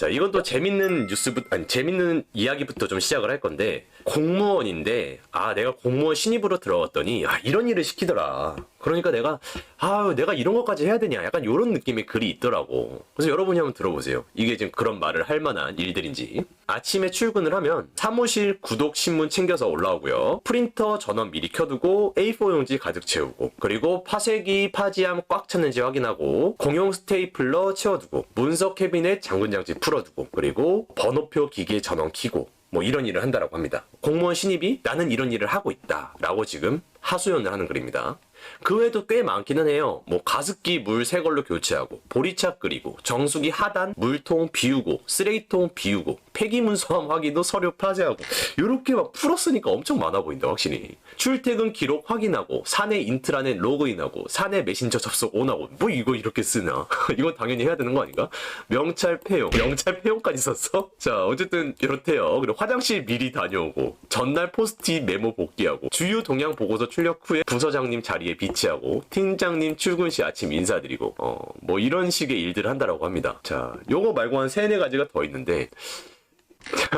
자, 이건 또 재밌는 뉴스부터, 아니, 재밌는 이야기부터 좀 시작을 할 건데, 공무원인데, 아, 내가 공무원 신입으로 들어갔더니, 아, 이런 일을 시키더라. 그러니까 내가, 아, 내가 이런 것까지 해야 되냐. 약간 이런 느낌의 글이 있더라고. 그래서 여러분이 한번 들어보세요. 이게 지금 그런 말을 할 만한 일들인지. 아침에 출근을 하면 사무실 구독 신문 챙겨서 올라오고요. 프린터 전원 미리 켜두고 A4 용지 가득 채우고 그리고 파쇄기 파지함 꽉 찼는지 확인하고 공용 스테이플러 채워두고 문서 캐비넷 잠근 장치 풀어두고 그리고 번호표 기계 전원 켜고 뭐 이런 일을 한다라고 합니다. 공무원 신입이 나는 이런 일을 하고 있다 라고 지금 하소연을 하는 글입니다. 그 외에도 꽤 많기는 해요. 뭐 가습기 물 새 걸로 교체하고 보리차 끓이고 정수기 하단 물통 비우고 쓰레기통 비우고 폐기문서함 확인도 서류 파쇄하고 이렇게 막 풀었으니까 엄청 많아 보인다 확실히. 출퇴근 기록 확인하고 사내 인트라넷 로그인하고 사내 메신저 접속 온하고 뭐 이거 이렇게 쓰나? 이건 당연히 해야 되는 거 아닌가? 명찰 폐용 명찰 폐용까지 썼어? 자 어쨌든 이렇대요. 그리고 화장실 미리 다녀오고 전날 포스트잇 메모 복귀하고 주요 동향 보고서 출력 후에 부서장님 자리에 비치하고 팀장님 출근 시 아침 인사드리고 어 뭐 이런 식의 일들을 한다라고 합니다. 자 요거 말고 한 세네 가지가 더 있는데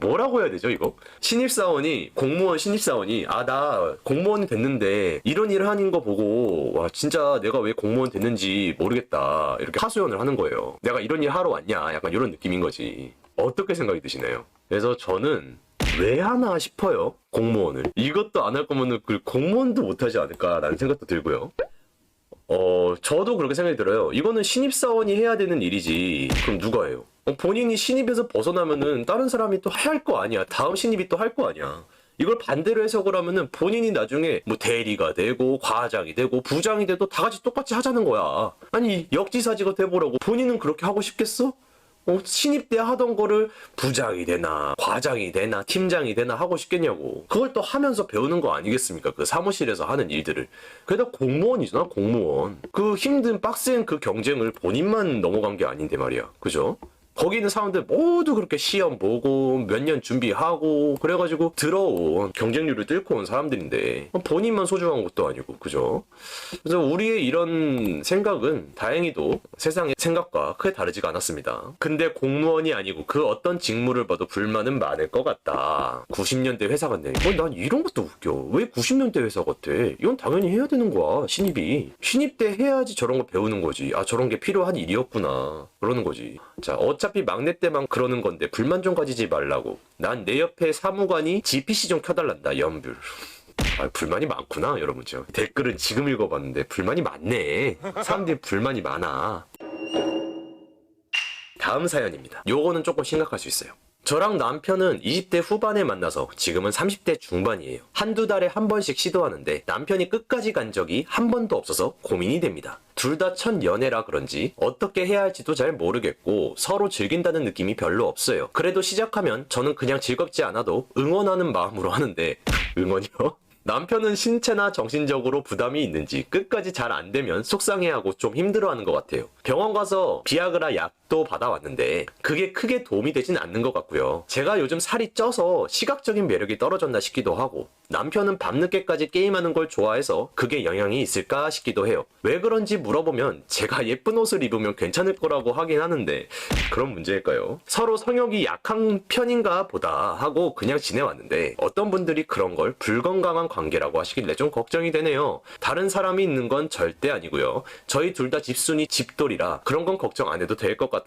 뭐라고 해야 되죠 이거? 신입사원이 공무원 신입사원이 아 나 공무원이 됐는데 이런 일을 하는 거 보고 와 진짜 내가 왜 공무원 됐는지 모르겠다 이렇게 하소연을 하는 거예요 내가 이런 일 하러 왔냐 약간 이런 느낌인 거지 어떻게 생각이 드시나요? 그래서 저는 왜 하나 싶어요 공무원을 이것도 안 할 거면은 그 공무원도 못하지 않을까라는 생각도 들고요 어, 저도 그렇게 생각이 들어요. 이거는 신입사원이 해야 되는 일이지. 그럼 누가 해요? 어, 본인이 신입에서 벗어나면은 다른 사람이 또 할 거 아니야. 다음 신입이 또 할 거 아니야. 이걸 반대로 해석을 하면은 본인이 나중에 뭐 대리가 되고 과장이 되고 부장이 돼도 다 같이 똑같이 하자는 거야. 아니 역지사지가 돼보라고 본인은 그렇게 하고 싶겠어? 어, 신입 때 하던 거를 부장이 되나 과장이 되나 팀장이 되나 하고 싶겠냐고. 그걸 또 하면서 배우는 거 아니겠습니까? 그 사무실에서 하는 일들을. 게다가 공무원이잖아 공무원. 그 힘든 빡센 그 경쟁을 본인만 넘어간 게 아닌데 말이야. 그죠? 거기 있는 사람들 모두 그렇게 시험 보고 몇 년 준비하고 그래가지고 들어온 경쟁률을 뚫고 온 사람들인데 본인만 소중한 것도 아니고 그죠? 그래서 우리의 이런 생각은 다행히도 세상의 생각과 크게 다르지가 않았습니다. 근데 공무원이 아니고 그 어떤 직무를 봐도 불만은 많을 것 같다. 90년대 회사 같네. 어, 난 이런 것도 웃겨. 왜 90년대 회사 같아? 이건 당연히 해야 되는 거야. 신입이. 신입 때 해야지 저런 거 배우는 거지. 아 저런 게 필요한 일이었구나. 그러는 거지. 자 어차 피 막내 때만 그러는 건데 불만 좀 가지지 말라고. 난 내 옆에 사무관이 GPC 좀 켜달란다. 연불. 아, 불만이 많구나, 여러분. 저 댓글은 지금 읽어봤는데 불만이 많네. 사람들이 불만이 많아. 다음 사연입니다. 요거는 조금 심각할 수 있어요. 저랑 남편은 20대 후반에 만나서 지금은 30대 중반이에요. 한두 달에 한 번씩 시도하는데 남편이 끝까지 간 적이 한 번도 없어서 고민이 됩니다. 둘 다 첫 연애라 그런지 어떻게 해야 할지도 잘 모르겠고 서로 즐긴다는 느낌이 별로 없어요. 그래도 시작하면 저는 그냥 즐겁지 않아도 응원하는 마음으로 하는데 응원이요? 남편은 신체나 정신적으로 부담이 있는지 끝까지 잘 안 되면 속상해하고 좀 힘들어하는 것 같아요. 병원 가서 비아그라 약 도 받아왔는데 그게 크게 도움이 되진 않는 것 같고요. 제가 요즘 살이 쪄서 시각적인 매력이 떨어졌나 싶기도 하고 남편은 밤늦게까지 게임하는 걸 좋아해서 그게 영향이 있을까 싶기도 해요. 왜 그런지 물어보면 제가 예쁜 옷을 입으면 괜찮을 거라고 하긴 하는데 그런 문제일까요? 서로 성욕이 약한 편인가 보다 하고 그냥 지내왔는데 어떤 분들이 그런 걸 불건강한 관계라고 하시길래 좀 걱정이 되네요. 다른 사람이 있는 건 절대 아니고요. 저희 둘 다 집순이 집돌이라 그런 건 걱정 안 해도 될 것 같아요.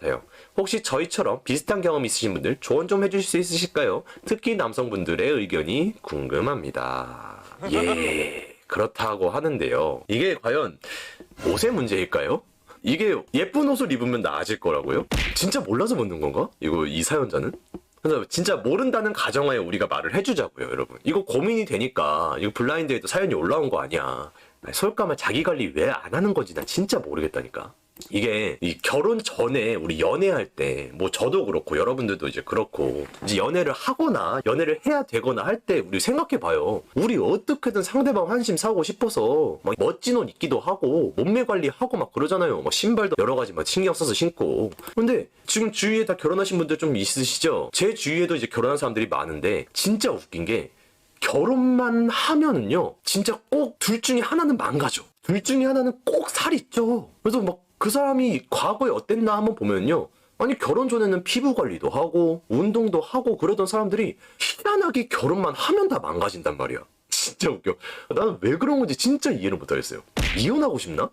혹시 저희처럼 비슷한 경험 있으신 분들 조언 좀 해주실 수 있으실까요? 특히 남성분들의 의견이 궁금합니다. 예, 그렇다고 하는데요. 이게 과연 옷의 문제일까요? 이게 예쁜 옷을 입으면 나아질 거라고요? 진짜 몰라서 묻는 건가? 이거 이 사연자는? 그래서 진짜 모른다는 가정하에 우리가 말을 해주자고요, 여러분. 이거 고민이 되니까 이거 블라인드에도 사연이 올라온 거 아니야. 솔까말 자기 관리 왜 안 하는 건지 난 진짜 모르겠다니까. 이게 이 결혼 전에 우리 연애할 때 뭐 저도 그렇고 여러분들도 이제 그렇고 이제 연애를 하거나 연애를 해야 되거나 할 때 우리 생각해 봐요. 우리 어떻게든 상대방 환심 사고 싶어서 막 멋진 옷 입기도 하고 몸매 관리하고 막 그러잖아요. 막 신발도 여러 가지 막 신경 써서 신고. 근데 지금 주위에 다 결혼하신 분들 좀 있으시죠? 제 주위에도 이제 결혼한 사람들이 많은데 진짜 웃긴 게 결혼만 하면은요, 진짜 꼭 둘 중에 하나는 망가져. 둘 중에 하나는 꼭 살이 쪄. 그래서 막 그 사람이 과거에 어땠나 한번 보면요, 아니 결혼 전에는 피부 관리도 하고 운동도 하고 그러던 사람들이 희한하게 결혼만 하면 다 망가진단 말이야. 진짜 웃겨. 나는 왜 그런 건지 진짜 이해를 못하겠어요. 이혼하고 싶나?